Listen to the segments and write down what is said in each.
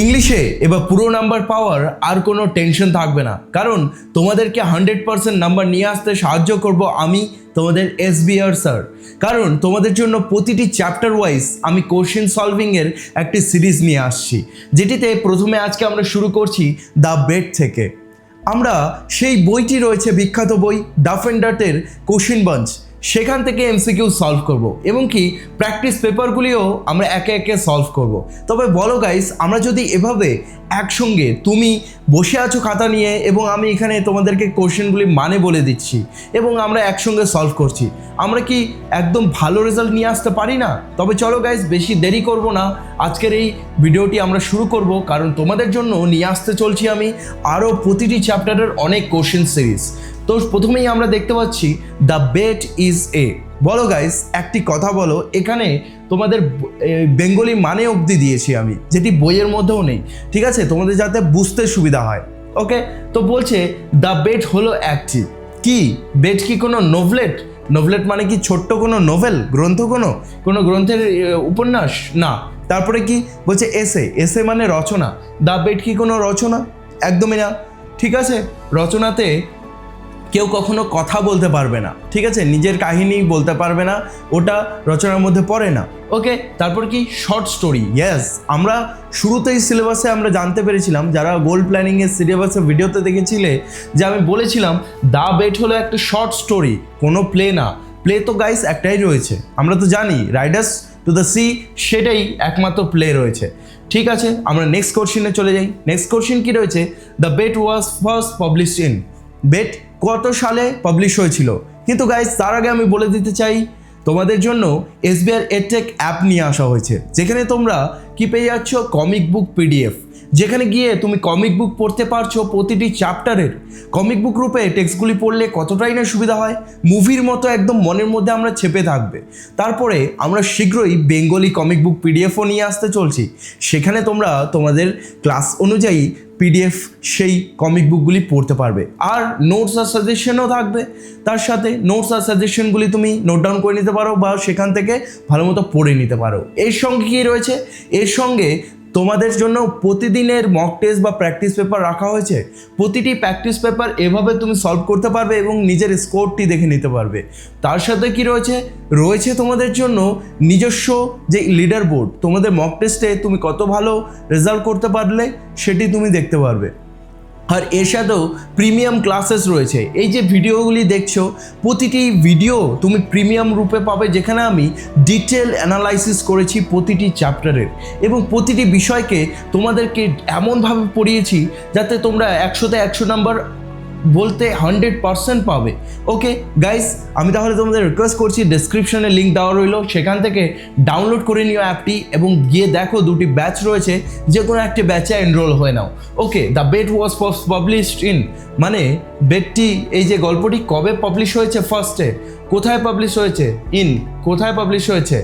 ইংলিশে এবার পুরো নাম্বার পাওয়ার আর কোনো টেনশন থাকবে না। কারণ তোমাদেরকে হান্ড্রেড পার্সেন্ট নাম্বার নিয়ে আসতে সাহায্য করব আমি, তোমাদের এস বিআর স্যার কারণ তোমাদের জন্য প্রতিটি চ্যাপ্টার ওয়াইজ আমি কোশ্চেন সলভিংয়ের একটি সিরিজ নিয়ে আসছি, যেটিতে প্রথমে আজকে আমরা শুরু করছি দ্য বেড থেকে। আমরা সেই বইটি রয়েছে বিখ্যাত বই ডাফ অ্যান্ড ডাটের বাঞ্চ সেখান থেকে এমসিকিউ সলভ করব। এবং কি প্র্যাকটিস পেপারগুলিও আমরা একে একে সলভ করব। তবে বলো গাইস আমরা যদি এভাবে একসঙ্গে তুমি বসে আছো খাতা নিয়ে এবং আমি এখানে তোমাদেরকে কোশ্চেনগুলি মানে বলে দিচ্ছি এবং আমরা একসঙ্গে সলভ করছি, আমরা কি একদম ভালো রেজাল্ট নিয়ে আসতে পারি না? তবে চলো গাইস বেশি দেরি করব না। আজকের এই ভিডিওটি আমরা শুরু করব, কারণ তোমাদের জন্য নিয়ে আসতে চলছি আমি আরও প্রতিটি চ্যাপ্টারের অনেক কোশ্চেন সিরিজ তো প্রথমেই আমরা দেখতে পাচ্ছি দ্য বেট ইজ এ বলো গাইস একটি কথা বলো, এখানে তোমাদের বেঙ্গলি মানে অবধি দিয়েছি আমি, যেটি বইয়ের মধ্যেও নেই, ঠিক আছে? তোমাদের যাতে বুঝতে সুবিধা হয় ওকে তো বলছে দ্য বেট হলো একটি। কি? বেট কি কোনো নোভলেট নোভলেট মানে কি ছোট্ট কোনো নোভেল গ্রন্থ কোনো? কোনো গ্রন্থের উপন্যাস? না। তারপরে কি? বলছে এসে এসে মানে রচনা। দ্য বেট কি কোনো রচনা? একদমই না। ঠিক আছে? রচনাতে কেউ কখনো কথা বলতে পারবে না, ঠিক আছে? নিজের কাহিনী বলতে পারবে না, ওটা রচনার মধ্যে পড়ে না। ওকে তারপর কি? শর্ট স্টোরি ইয়েস আমরা শুরুতেই সিলেবাসে আমরা জানতে পেরেছিলাম, যারা গোল্ড প্ল্যানিংয়ের সিলেবাসে ভিডিওতে দেখেছিলে, যে আমি বলেছিলাম দা বেট হলো একটা শর্ট স্টোরি কোনো প্লে না। প্লে তো গাইস একটাই রয়েছে, আমরা তো জানি রাইডার্স টু দ্য সি সেটাই একমাত্র প্লে রয়েছে। ঠিক আছে, আমরা নেক্সট কোশ্চিনে চলে যাই। নেক্সট কোশ্চিন কি রয়েছে? The bet was first published in bet কত সালে পাবলিশ হয়েছিল। কিন্তু গাইজ তার আগে আমি বলে দিতে চাই, তোমাদের জন্য এস এসবিআর এডটেক অ্যাপ নিয়ে আসা হয়েছে। যেখানে তোমরা কি পেয়ে যাচ্ছ? কমিক বুক পিডিএফ যেখানে গিয়ে তুমি কমিক বুক পড়তে পারছ প্রতিটি চ্যাপ্টারের কমিক বুক রূপে টেক্সটগুলি পড়লে কতটাই না সুবিধা হয়? মুভির মতো একদম মনের মধ্যে আমরা চেপে থাকবে। তারপরে আমরা শীঘ্রই বেঙ্গলি কমিক বুক পিডিএফও নিয়ে আসতে চলছি। সেখানে তোমরা তোমাদের ক্লাস অনুযায়ী পিডিএফ সেই কমিক বুকগুলি পড়তে পারবে। আর নোটস আর সাজেশনও থাকবে। তার সাথে নোটস আর সাজেশনগুলি তুমি নোট ডাউন করে নিতে পারো বা সেখান থেকে ভালো মতো পড়ে নিতে পারো। এর সঙ্গে কী রয়েছে? এর সঙ্গে তোমাদের জন্য প্রতিদিনের মক টেস্ট বা প্র্যাকটিস পেপার রাখা হয়েছে। প্রতিটি প্র্যাকটিস পেপার এভাবে তুমি সলভ করতে পারবে এবং নিজের স্কোরটি দেখে নিতে পারবে। তার সাথে কি রয়েছে? রয়েছে তোমাদের জন্য নিজস্ব যে লিডার বোর্ড তোমাদের মক টেস্টে তুমি কত ভালো রেজাল্ট করতে পারলে সেটি তুমি দেখতে পারবে। আর এর সাথেও প্রিমিয়াম ক্লাসেস রয়েছে। এই যে ভিডিওগুলি দেখছ, প্রতিটি ভিডিও তুমি প্রিমিয়াম রূপে পাবে, যেখানে আমি ডিটেল অ্যানালাইসিস করেছি প্রতিটি চ্যাপ্টারের এবং প্রতিটি বিষয়কে তোমাদেরকে এমনভাবে পড়িয়েছি, যাতে তোমরা একশোতে একশো নাম্বার বলতে হান্ড্রেড পারসেন্ট পাবে। ওকে গাইস আমি তাহলে তোমাদের রিকোয়েস্ট করছি ডেসক্রিপশনে লিঙ্ক দেওয়া রইল। সেখান থেকে ডাউনলোড করে নিও অ্যাপটি এবং গিয়ে দেখো দুটি ব্যাচ রয়েছে, যে কোনো একটি ব্যাচে এনরোল হয়ে নাও। Okay the bet was published in মানে বেটটি এই যে গল্পটি কবে পাবলিশ হয়েছে ফার্স্টে কোথায় পাবলিশ হয়েছে? ইন কোথায় পাবলিশ হয়েছে?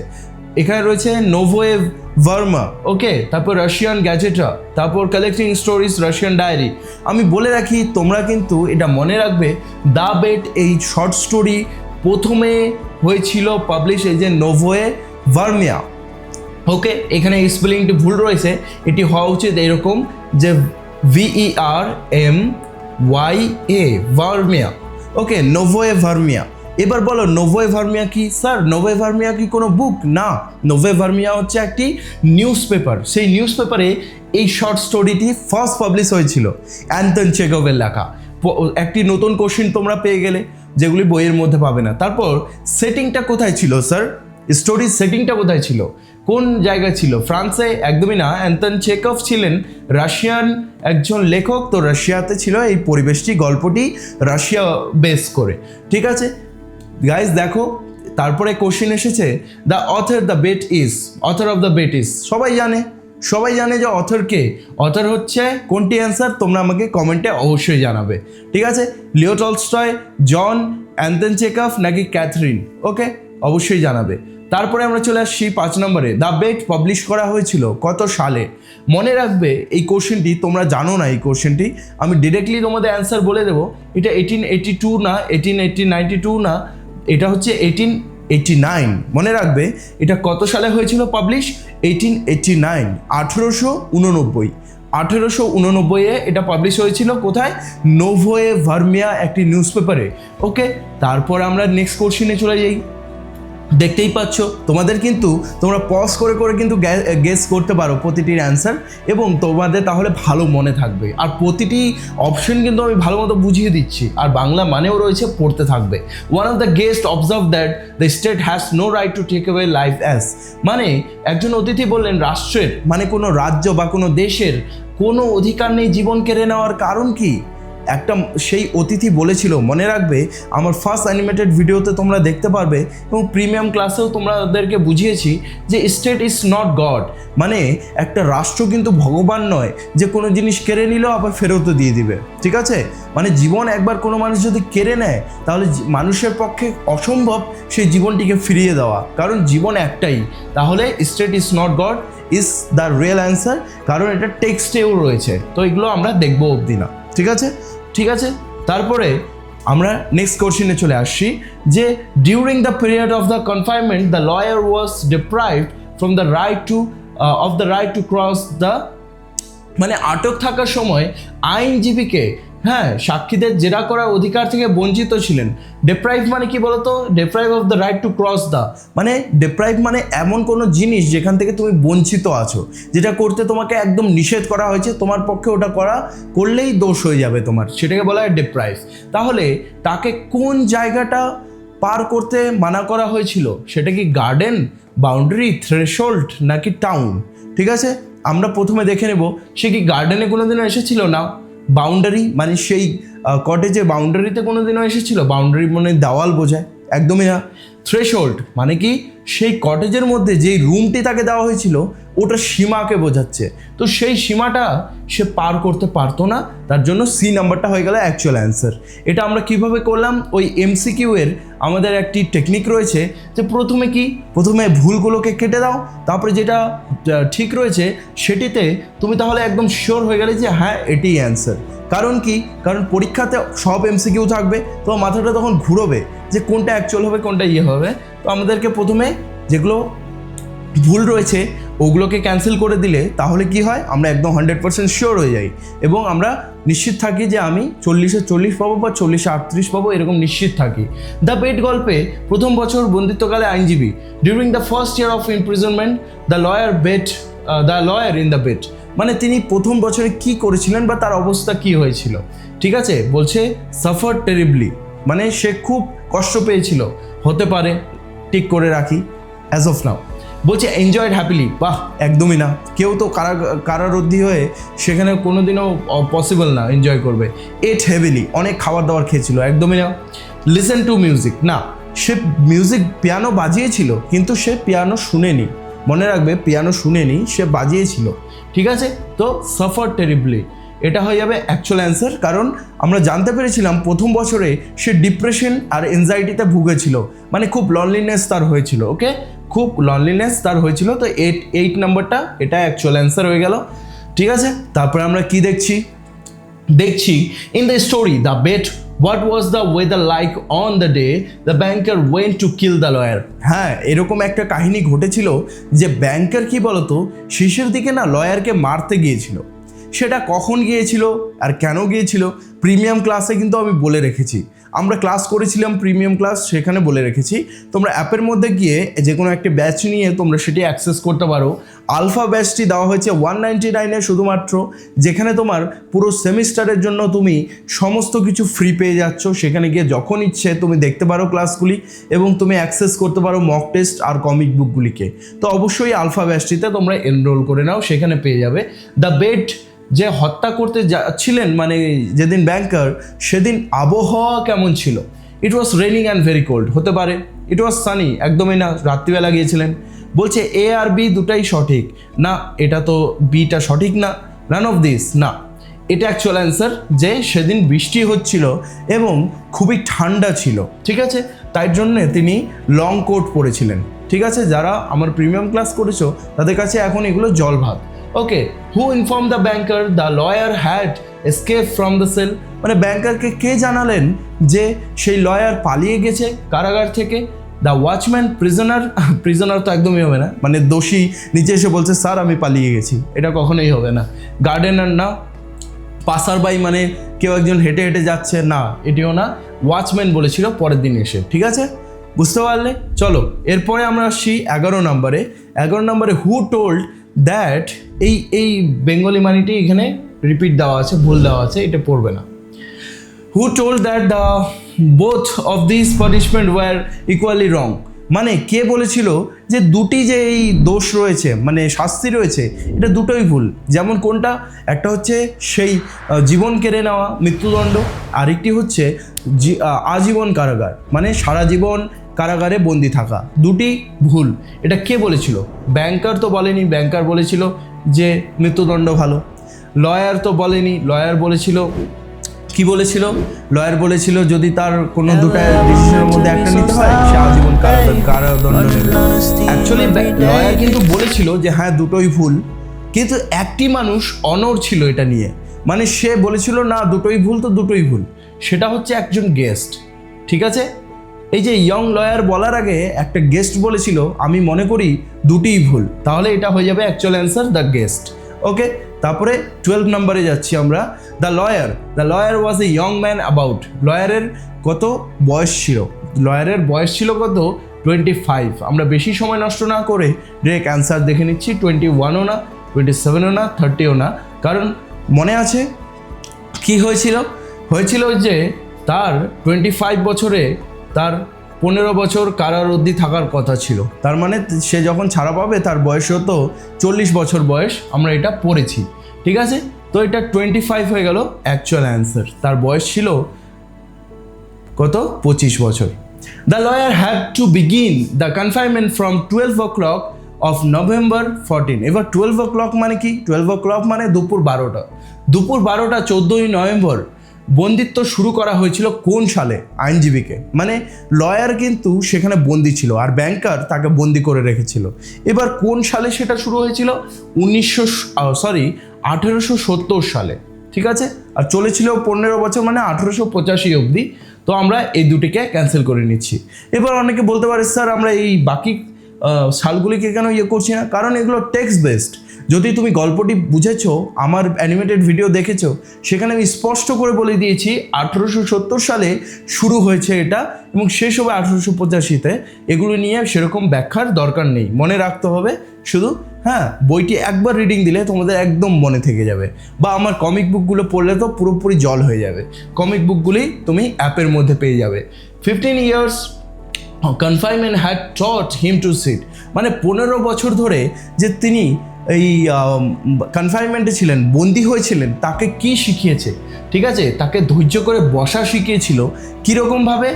এখানে রয়েছে নোভোয়েভ ভার্মা ওকে, তারপর রাশিয়ান গ্যাজেটা তারপর কালেক্টিং স্টোরিজ রাশিয়ান ডায়েরি আমি বলে রাখি, তোমরা কিন্তু এটা মনে রাখবে দা বেট এই শর্ট স্টোরি প্রথমে হয়েছিল পাবলিশ এই যে নোভোয়ে ভার্মিয়া ওকে, এখানে স্পেলিংটি ভুল রয়েছে, এটি হওয়া উচিত এরকম যে ভিই আর এম ওয়াই এ ভার্মিয়া ওকে নোভোয়ে ভার্মিয়া এবার বলো, নোভোয়ে ভার্মিয়া কি? স্যার নোভে ভার্মিয়া কি কোনো বুক না নোভে ভার্মিয়া হচ্ছে একটি নিউজ পেপার সেই নিউজ পেপারে এই শর্ট স্টোরিটি ফার্স্ট পাবলিশ হয়েছিল, অ্যান্থন চেকোভের লেখা। একটি নতুন কোশ্চিন তোমরা পেয়ে গেলে, যেগুলি বইয়ের মধ্যে পাবে না। তারপর সেটিংটা কোথায় ছিল, স্যার? স্টোরির সেটিংটা কোথায় ছিল? কোন জায়গায় ছিল? ফ্রান্সে একদমই না অ্যান্টন চেকভ ছিলেন রাশিয়ান একজন লেখক, তো রাশিয়াতে ছিল এই পরিবেশটি, গল্পটি রাশিয়া বেস করে। ঠিক আছে? গাইজ দেখো, তারপরে কোশ্চেন এসেছে the author the bet is author of the bet is সবাই জানে সবাই জানে যে অথর কে? অথর হচ্ছে কোনটি অ্যান্সার তোমরা আমাকে কমেন্টে অবশ্যই জানাবে। ঠিক আছে? লিও টলস্টয়, জন, অ্যান্থন চেকফ নাকি ক্যাথরিন? ওকে অবশ্যই জানাবে। তারপরে আমরা চলে আসছি পাঁচ নম্বরে। দ্য বেট পাবলিশ করা হয়েছিল কত সালে? মনে রাখবে, এই কোশ্চেনটি তোমরা জানো না, এই কোশ্চেনটি আমি ডিরেক্টলি তোমাদের অ্যান্সার বলে দেবো। এটা এইটিন এইটি টু না এইটিন এইটিন নাইনটি টু না এটা হচ্ছে এইটিন এইটি নাইন মনে রাখবে, এটা কত সালে হয়েছিল পাবলিশ এইটিন এইটি নাইন আঠেরোশো উননব্বই। আঠেরোশো উননব্বইয়ে এটা পাবলিশ হয়েছিল কোথায়? নোভোয়ে ভার্মিয়া একটি নিউজ পেপারে ওকে তারপর আমরা নেক্সট কোশ্চিনে চলে যাই। দেখতেই পাচ্ছ। তোমাদের কিন্তু, তোমরা পজ করে করে কিন্তু গেস করতে পারো প্রতিটির অ্যান্সার এবং তোমাদের তাহলে ভালো মনে থাকবে। আর প্রতিটি অপশন কিন্তু আমি ভালো মতো বুঝিয়ে দিচ্ছি। আর বাংলা মানেও রয়েছে পড়তে থাকবে। One of the guest observe that the state has no right to take away life as মানে একজন অতিথি বললেন, রাষ্ট্রের মানে কোনো রাজ্য বা কোনো দেশের কোনো অধিকার নেই জীবন কেড়ে নেওয়ার কারণ কি? একটা সেই অতিথি বলেছিল, মনে রাখবে, আমার ফার্স্ট অ্যানিমেটেড ভিডিওতে তোমরা দেখতে পারবে এবং প্রিমিয়াম ক্লাসেও তোমাদেরকে বুঝিয়েছি যে স্টেট ইজ নট গড মানে একটা রাষ্ট্র কিন্তু ভগবান নয়, যে কোনো জিনিস কেড়ে নিলেও আবার ফেরতও দিয়ে দিবে। ঠিক আছে? মানে জীবন একবার কোনো মানুষ যদি কেড়ে নেয়, তাহলে মানুষের পক্ষে অসম্ভব সেই জীবনটিকে ফিরিয়ে দেওয়া। কারণ জীবন একটাই। তাহলে state is not god is the real answer কারণ এটা টেক্সটেও রয়েছে। তো এগুলো আমরা দেখব অবধি না। ঠিক আছে? ঠিক আছে? তারপরে আমরা নেক্সট কোশ্চেনে চলে আসছি যে during the period of the confinement the lawyer was deprived from the right to of the right to cross the মানে আটক থাকার সময় আইনজীবীকে হ্যাঁ সাক্ষীদের জেরা করার অধিকার থেকে বঞ্চিত ছিলেন। ডেপ্রাইভ মানে কি বলতো? Deprive of the right to cross the মানে ডেপ্রাইভ মানে এমন কোনো জিনিস যেখান থেকে তুমি বঞ্চিত আছো, যেটা করতে তোমাকে একদম নিষেধ করা হয়েছে, তোমার পক্ষে ওটা করা করলেই দোষ হয়ে যাবে তোমার, সেটাকে বলা হয় ডেপ্রাইভ তাহলে তাকে কোন জায়গাটা পার করতে মানা করা হয়েছিল? সেটা কি গার্ডেন বাউন্ডারি থ্রেশোল্ড নাকি টাউন ঠিক আছে? আমরা প্রথমে দেখে নেব, সে কি গার্ডেনে কোনোদিনও এসেছিল না? বাউন্ডারি মানে সেই কটেজে বাউন্ডারিতে কোনোদিনও এসেছিল? বাউন্ডারি মানে দেওয়াল বোঝায়। একদমই না। থ্রেশ মানে কি? সেই কটেজের মধ্যে যেই রুমটি তাকে দেওয়া হয়েছিল, ওটা সীমাকে বোঝাচ্ছে। তো সেই সীমাটা সে পার করতে পারতো না, তার জন্য সি নাম্বারটা হয়ে গেল অ্যাকচুয়াল অ্যান্সার এটা আমরা কীভাবে করলাম? ওই এমসিকিউ এর আমাদের একটি টেকনিক রয়েছে যে প্রথমে কি? প্রথমে ভুলগুলোকে কেটে দাও, তারপরে যেটা ঠিক রয়েছে সেটিতে তুমি তাহলে একদম শিওর হয়ে গেলে যে হ্যাঁ এটিই অ্যান্সার কারণ কি? কারণ পরীক্ষাতে সব এমসিকিউ থাকবে, তো মাথাটা তখন ঘুরোবে যে কোনটা অ্যাকচুয়াল হবে, কোনটা ইয়ে হবে। তো আমাদেরকে প্রথমে যেগুলো ভুল রয়েছে, ওগুলোকে ক্যান্সেল করে দিলে তাহলে কি হয়? আমরা একদম হান্ড্রেড পার্সেন্ট শিওর হয়ে যাই। এবং আমরা নিশ্চিত থাকি যে আমি চল্লিশে চল্লিশ পাবো বা চল্লিশে আটত্রিশ পাবো, এরকম নিশ্চিত থাকি। দ্য বেড গল্পে প্রথম বছর বন্দিত্বকালে আইনজীবী during the first year of imprisonment the lawyer bet the lawyer in the bet মানে তিনি প্রথম বছরে কি করেছিলেন বা তার অবস্থা কি হয়েছিল? ঠিক আছে? বলছে সাফার টেরিবলি মানে সে খুব কষ্ট পেয়েছিল। হতে পারে, ঠিক করে রাখি। অ্যাজ অফ নাও বলছে এনজয়েড হ্যাপিলি বাহ, একদমই না। কেউ তো কারা কারারোদ্ধী হয়ে সেখানে কোনোদিনও পসিবল না এনজয় করবে। এট হেভিলি অনেক খাবার দাবার খেয়েছিল, একদমই না। লিসেন টু মিউজিক না, সে মিউজিক পিয়ানো বাজিয়েছিল, কিন্তু সে পিয়ানো শুনেনি। মনে রাখবে পিয়ানো শুনেনি, সে বাজিয়েছিল। ঠিক আছে? তো সাফার টেরিবলি এটা হয়ে যাবে অ্যাকচুয়াল অ্যান্সার কারণ আমরা জানতে পেরেছিলাম প্রথম বছরে সে ডিপ্রেশন আর এনজাইটিতে ভুগেছিল। মানে খুব লনলিনেস তার হয়েছিল ওকে খুব লনলিনেস তার হয়েছিল, তো এইট এইট নাম্বারটা এটা অ্যাকচুয়াল অ্যান্সার হয়ে গেল। ঠিক আছে? তারপরে আমরা কি দেখছি? দেখছি in the story the bet what was the weather like on the day the banker went to kill the lawyer হ্যাঁ এরকম একটা কাহিনী ঘটেছিল যে ব্যাংকার কি বলতো, শেষের দিকে না লয়ারকে মারতে গিয়েছিল। সেটা কখন গিয়েছিল আর কেন গিয়েছিল প্রিমিয়াম ক্লাসে কিন্তু আমি বলে রেখেছি। আমরা ক্লাস করেছিলাম প্রিমিয়াম ক্লাস সেখানে বলে রেখেছি, তোমরা অ্যাপের মধ্যে গিয়ে যে কোনো একটি ব্যাচ নিয়ে তোমরা সেটি অ্যাক্সেস করতে পারো। আলফা ব্যাচটি দেওয়া হয়েছে ওয়ান নাইনটি নাইনে শুধুমাত্র, যেখানে তোমার পুরো সেমিস্টারের জন্য তুমি সমস্ত কিছু ফ্রি পেয়ে যাচ্ছ। সেখানে গিয়ে যখন ইচ্ছে তুমি দেখতে পারো ক্লাসগুলি এবং তুমি অ্যাক্সেস করতে পারো মক টেস্ট আর কমিক বুকগুলিকে তো অবশ্যই আলফা ব্যাচটিতে তোমরা এনরোল করে নাও, সেখানে পেয়ে যাবে। দ্য বেড যে হত্যা করতে যাচ্ছিলেন মানে যেদিন ব্যাংকার সেদিন আবহাওয়া কেমন ছিল? It was raining and very cold হতে পারে। ইট ওয়াজ সানি একদমই না, রাত্রিবেলা গিয়েছিলেন। বলছে এ আর বি দুটাই সঠিক। না, এটা তো বিটা সঠিক না রান অফ দিস না। এটা অ্যাকচুয়াল অ্যান্সার যে সেদিন বৃষ্টি হচ্ছিল এবং খুবই ঠান্ডা ছিল, ঠিক আছে? তাই জন্যে তিনি লং কোট পরেছিলেন, ঠিক আছে? যারা আমার প্রিমিয়াম ক্লাস করেছ, তাদের কাছে এখন এগুলো জল ভাত okay who inform the banker the lawyer had escape from the cell মানে ব্যাংকারকে কে জানালেন যে সেই লয়ার পালিয়ে গেছে কারাগার থেকে? দ্য ওয়াচম্যান প্রিজনার প্রিজনার তো একদমই হবে না। মানে দোষী, নিচে এসে বলছে স্যার আমি পালিয়ে গেছি। এটা কখনোই হবে না। গার্ডেনার না। পাসার বাই মানে কেউ একজন হেঁটে হেঁটে যাচ্ছে, না, এটিও না। ওয়াচম্যান বলেছিল, পরের দিন এসে। ঠিক আছে? বুঝতে পারলে? চলো, এরপরে আমরা আসছি এগারো নম্বরে। এগারো নম্বরে হু টোল্ড দ্যাট এই এই বেঙ্গলি মানিটি এখানে রিপিট দেওয়া আছে, ভুল দেওয়া আছে, এটা পড়বে না। Who told that the both of this punishment were equally wrong মানে কে বলেছিল যে দুটি যে এই দোষ রয়েছে মানে শাস্তি রয়েছে, এটা দুটোই ভুল। যেমন কোনটা? একটা হচ্ছে সেই জীবন কেড়ে নেওয়া, মৃত্যুদণ্ড, আরেকটি হচ্ছে আজীবন কারাগার। মানে সারা জীবন কারাগারে বন্দি থাকা। দুটি ভুল। এটা কে বলেছিল? ব্যাংকার তো বলেনি ব্যাংকার বলেছিল যে মৃত্যুদণ্ড ভালো। লয়ার তো বলেনি লয়ার বলেছিল কি বলেছিল? লয়ার বলেছিল যদি তার কোনো দুটা ডিসিশনের মধ্যে একটা নিতে হয় সে আজীবন কারাদণ্ড কারাদণ্ড নেবে। অ্যাকচুয়ালি লয়ার কিন্তু বলেছিল যে হ্যাঁ দুটোই ভুল কিন্তু একটি মানুষ অনর ছিল এটা নিয়ে। মানে সে বলেছিল না দুটোই ভুল তো দুটোই ভুল। সেটা হচ্ছে একজন গেস্ট ঠিক আছে? এই যে ইয়ং লয়ার বলার আগে একটা গেস্ট বলেছিল, আমি মনে করি দুটিই ভুল। তাহলে এটা হয়ে যাবে actual answer the guest okay তারপরে টুয়েলভ নম্বরে যাচ্ছি আমরা। The lawyer the lawyer was a young man about লয়ারের কত বয়স ছিল? লয়ারের বয়স ছিল কত? টোয়েন্টি ফাইভ আমরা বেশি সময় নষ্ট না করে ডিরেক্ট অ্যান্সার দেখে নিচ্ছি। টোয়েন্টি ওয়ানও না টোয়েন্টি সেভেনও না থার্টিও না। কারণ মনে আছে কি হয়েছিল? হয়েছিল যে তার টোয়েন্টি ফাইভ বছরে তার পনেরো বছর কারারুদ্ধি থাকার কথা ছিল। তার মানে সে যখন ছাড়া পাবে, তার বয়স হতো চল্লিশ বছর বয়স আমরা এটা পড়েছি। ঠিক আছে? তো এটা টোয়েন্টি ফাইভ হয়ে গেল অ্যাকচুয়াল অ্যান্সার তার বয়স ছিল কত? পঁচিশ বছর। The lawyer had to begin the confinement from twelve o'clock of November fourteen এবার টুয়েলভ ও ক্লক মানে কি? টুয়েলভ ও ক্লক মানে দুপুর বারোটা। দুপুর বারোটা, চোদ্দোই নভেম্বর। বন্দিত্ব শুরু করা হয়েছিল কোন সালে আইনজীবীকে? মানে লয়ার কিন্তু সেখানে বন্দি ছিল আর ব্যাংকার তাকে বন্দি করে রেখেছিল। এবার কোন সালে সেটা শুরু হয়েছিল? উনিশশো সরি আঠেরোশো সত্তর সালে, ঠিক আছে? আর চলেছিল পনেরো বছর মানে আঠেরোশো পঁচাশি অবধি। তো আমরা এই দুটিকে ক্যান্সেল করে নিচ্ছি। এবার অনেকে বলতে পারে, স্যার, আমরা এই বাকি সালগুলিকে কেন ইয়ে করছি না? কারণ এগুলো টেক্সট বেসড যদি তুমি গল্পটি বুঝেছ, আমার অ্যানিমেটেড ভিডিও দেখেছ, সেখানে আমি স্পষ্ট করে বলে দিয়েছি আঠেরোশো সত্তর সালে শুরু হয়েছে এটা এবং শেষ হবে আঠেরোশো পঁচাশিতে। এগুলো নিয়ে সেরকম ব্যাখ্যার দরকার নেই। মনে রাখতে হবে, শুধু হ্যাঁ বইটি একবার রিডিং দিলে তোমাদের একদম মনে থেকে যাবে। বা আমার কমিক বুকগুলো পড়লে তো পুরোপুরি জল হয়ে যাবে। কমিক বুকগুলি তুমি অ্যাপের মধ্যে পেয়ে যাবে। Fifteen years confinement had taught him to sit মানে পনেরো বছর ধরে যে তিনি এই কনফাইনমেন্টে ছিলেন, বন্দি হয়েছিলেন, তাকে কি শিখিয়েছে? ঠিক আছে? তাকে ধৈর্য করে বসা শিখিয়েছিল। কীরকমভাবে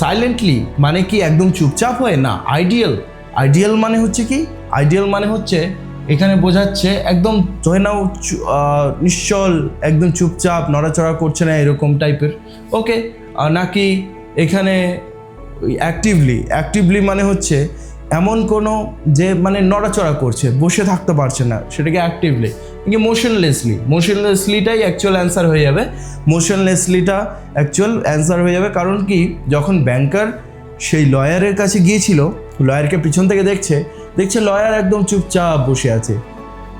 সাইলেন্টলি মানে কি একদম চুপচাপ হয়ে? না আইডিয়াল আইডিয়াল মানে হচ্ছে কি? আইডিয়াল মানে হচ্ছে, এখানে বোঝাচ্ছে একদম ধরে নাও নিশ্চল, একদম চুপচাপ, নড়াচড়া করছে না, এরকম টাইপের। ওকে নাকি এখানে অ্যাক্টিভলি অ্যাক্টিভলি মানে হচ্ছে এমন কোনো যে মানে নড়াচড়া করছে, বসে থাকতে পারছে না, সেটাকে অ্যাক্টিভলি কিন্তু মোশনলেসলি মোশনলেসলিটাই অ্যাকচুয়াল অ্যান্সার হয়ে যাবে। মোশনলেসলিটা অ্যাকচুয়াল অ্যান্সার হয়ে যাবে কারণ কি, যখন ব্যাংকার সেই লয়ারের কাছে গিয়েছিল লয়ারকে পিছন থেকে দেখছে দেখছে লয়ার একদম চুপচাপ বসে আছে।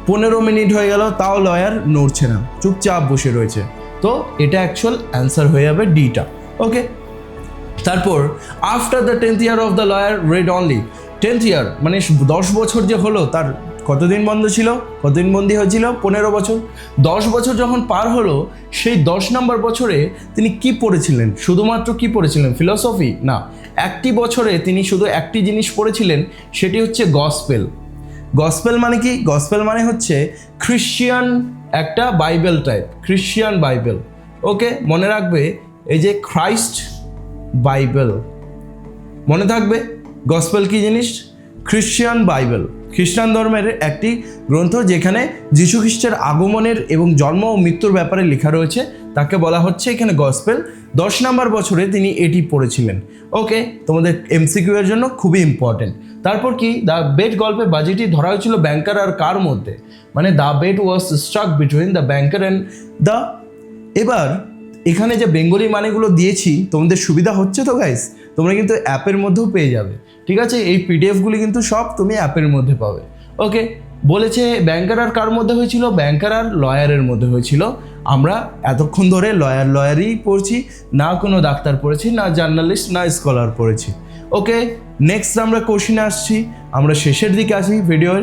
পনেরো মিনিট হয়ে গেল, তাও লয়ার নড়ছে না, চুপচাপ বসে রয়েছে। তো এটা অ্যাকচুয়াল অ্যান্সার হয়ে যাবে ডিটা ওকে তারপর after the tenth year of the lawyer read only tenth year মানে দশ বছর যে হলো, তার কতদিন বন্ধ ছিল? কতদিন বন্দি হয়েছিল? পনেরো বছর। দশ বছর যখন পার হলো, সেই দশ নম্বর বছরে তিনি কি পড়েছিলেন? শুধুমাত্র কি পড়েছিলেন? ফিলসফি না। একটি বছরে তিনি শুধু একটি জিনিস পড়েছিলেন, সেটি হচ্ছে গসপেল গসপেল মানে কি? গসপেল মানে হচ্ছে খ্রিশ্চিয়ান একটা Bible type Christian Bible okay মনে রাখবে, এই যে খ্রাইস্ট বাইবেল মনে থাকবে? গসপেল কি জিনিস? Christian Bible. খ্রিস্টান ধর্মের একটি গ্রন্থ যেখানে যীশু খ্রিস্টের আগমনের এবং জন্ম ও মৃত্যুর ব্যাপারে লেখা রয়েছে। তাকে বলা হচ্ছে এখানে গসপেল। দশ নম্বর বছরে তিনি এটি পড়েছিলেন। ওকে, তোমাদের এমসিকিউ এর জন্য খুবই ইম্পর্টেন্ট তারপর কি? দ্য বেট গল্পে বাজিটি ধরা হয়েছিল ব্যাংকার আর কার মধ্যে? মানে the bet was struck between the banker and the এবার এখানে যে বেঙ্গলি মানেগুলো দিয়েছি, তোমাদের সুবিধা হচ্ছে তো গাইস তোমরা কিন্তু অ্যাপের মধ্যেও পেয়ে যাবে। ঠিক আছে? এই পিডিএফগুলি কিন্তু সব তুমি অ্যাপের মধ্যে পাবে। ওকে বলেছে ব্যাংকার আর কার মধ্যে হয়েছিল? ব্যাংকার আর লয়ারের মধ্যে হয়েছিল। আমরা এতক্ষণ ধরে লয়ার লয়ারই পড়ছি, না কোনো ডাক্তার পড়েছি, না জার্নালিস্ট না স্কলার পড়েছি। ওকে নেক্সট আমরা কোশ্চিনে আসছি। আমরা শেষের দিকে আসি ভিডিওর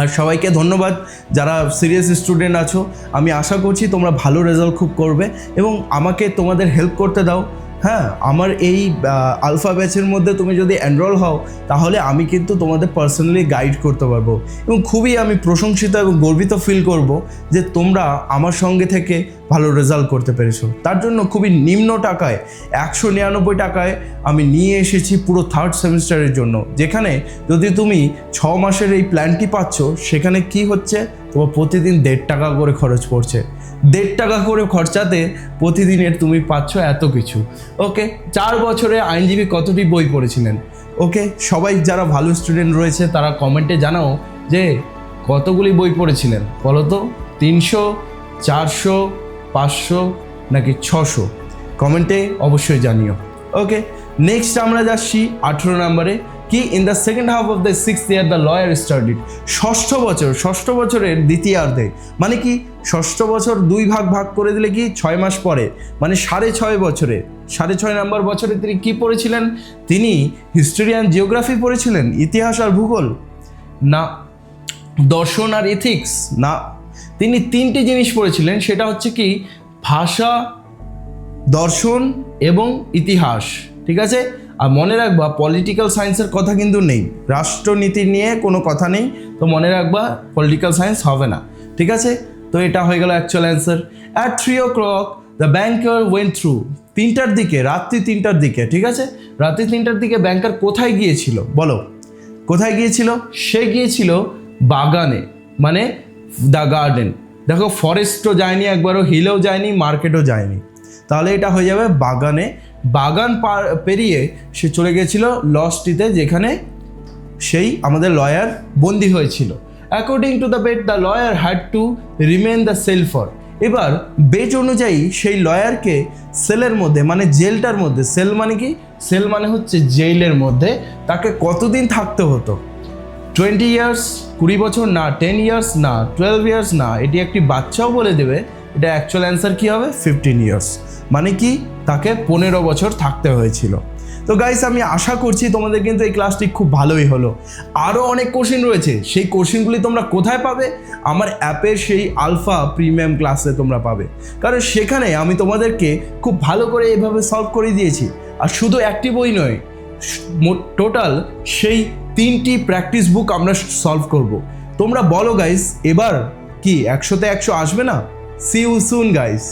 আর সবাইকে ধন্যবাদ যারা সিরিয়াস স্টুডেন্ট আছো। আমি আশা করছি তোমরা ভালো রেজাল্ট খুব করবে এবং আমাকে তোমাদের হেল্প করতে দাও। হ্যাঁ আমার এই আলফা ব্যাচের মধ্যে তুমি যদি এনরোল হও, তাহলে আমি কিন্তু তোমাদের পার্সোনালি গাইড করতে পারব। এবং খুবই আমি প্রশংসিত এবং গর্বিত ফিল করব যে তোমরা আমার সঙ্গে থেকে ভালো রেজাল্ট করতে পেরেছ। তার জন্য খুবই নিম্ন টাকায়, একশো নিরানব্বই টাকায় আমি নিয়ে এসেছি পুরো থার্ড সেমিস্টারের জন্য। যেখানে যদি তুমি ছ মাসের এই প্ল্যানটি পাচ্ছ, সেখানে কি হচ্ছে? তোমার প্রতিদিন দেড় টাকা করে খরচ পড়ছে। দেড় টাকা করে খরচাতে প্রতিদিনের তুমি পাচ্ছ এত কিছু। ওকে চার বছরে আইনজীবী কতটি বই পড়েছিলেন? ওকে সবাই যারা ভালো স্টুডেন্ট রয়েছে, তারা কমেন্টে জানাও যে কতগুলি বই পড়েছিলেন? বলো তো? তিনশো, চারশো পাঁচশো নাকি ছশো? কমেন্টে অবশ্যই জানিও। ওকে নেক্সট আমরা যাচ্ছি আঠেরো নম্বরে। কি in the second half of the six year the lawyer studied ষষ্ঠ বছর, ষষ্ঠ বছরের দ্বিতীয়ার্ধে। মানে কি, ষষ্ঠ বছর দুই ভাগ ভাগ করে দিলে কি, ছয় মাস পরে? মানে সাড়ে ছয় বছরে। সাড়ে ছয় নম্বর বছরে তিনি কি পড়েছিলেন? তিনি হিস্টোরি অ্যান্ড জিওগ্রাফি পড়েছিলেন, ইতিহাস আর ভূগোল। না, দর্শন আর ইথিক্স না তিনি তিনটি জিনিস পড়েছিলেন, সেটা হচ্ছে কি, ভাষা, দর্শন এবং ইতিহাস, ঠিক আছে? আর মনে রাখবা পলিটিক্যাল সায়েন্সের কথা কিন্তু নেই, রাষ্ট্রনীতি নিয়ে কোনো কথা নেই, তো মনে রাখবা পলিটিক্যাল সায়েন্স হবে না, ঠিক আছে? তো এটা হয়ে গেল actual answer at three o'clock the banker went through তিনটার দিকে, রাত্রি তিনটার দিকে, ঠিক আছে? রাত্রি তিনটার দিকে ব্যাংকার কোথায় গিয়েছিল? বলো, কোথায় গিয়েছিল? সে গিয়েছিল বাগানে মানে দ্য গার্ডেন দেখো ফরেস্টও যায়নি, একবারও হিলেও যায়নি মার্কেটও যায়নি। তাহলে এটা হয়ে যাবে বাগানে। বাগান পার পেরিয়ে সে চলে গেছিল লসটিতে যেখানে সেই আমাদের লয়ার বন্দি হয়েছিল। According to the bet the lawyer had to remain the cell for এবার বেট অনুযায়ী সেই লয়ারকে সেলের মধ্যে মানে জেলটার মধ্যে সেল মানে কি? সেল মানে হচ্ছে জেলের মধ্যে, তাকে কতদিন থাকতে হতো? টোয়েন্টি ইয়ার্স কুড়ি বছর না টেন ইয়ার্স না টুয়েলভ ইয়ার্স না, এটি একটি বাচ্চাও বলে দেবে। এটা অ্যাকচুয়াল অ্যান্সার কী হবে? ফিফটিন ইয়ার্স মানে কি? তাকে পনেরো বছর থাকতে হয়েছিল। তো গাইস আমি আশা করছি তোমাদের কিন্তু এই ক্লাসটি খুব ভালোই হলো। আরও অনেক কোশ্চেন রয়েছে। সেই কোশ্চেনগুলি তোমরা কোথায় পাবে? আমার অ্যাপের সেই আলফা প্রিমিয়াম ক্লাসে তোমরা পাবে। কারণ সেখানে আমি তোমাদেরকে খুব ভালো করে এভাবে সলভ করে দিয়েছি। আর শুধু একটি বই নয় টোটাল সেই তিনটি প্র্যাকটিস বুক আমরা সলভ করব। তোমরা বলো গাইস এবার কি একশোতে একশো আসবে না? C you soon guys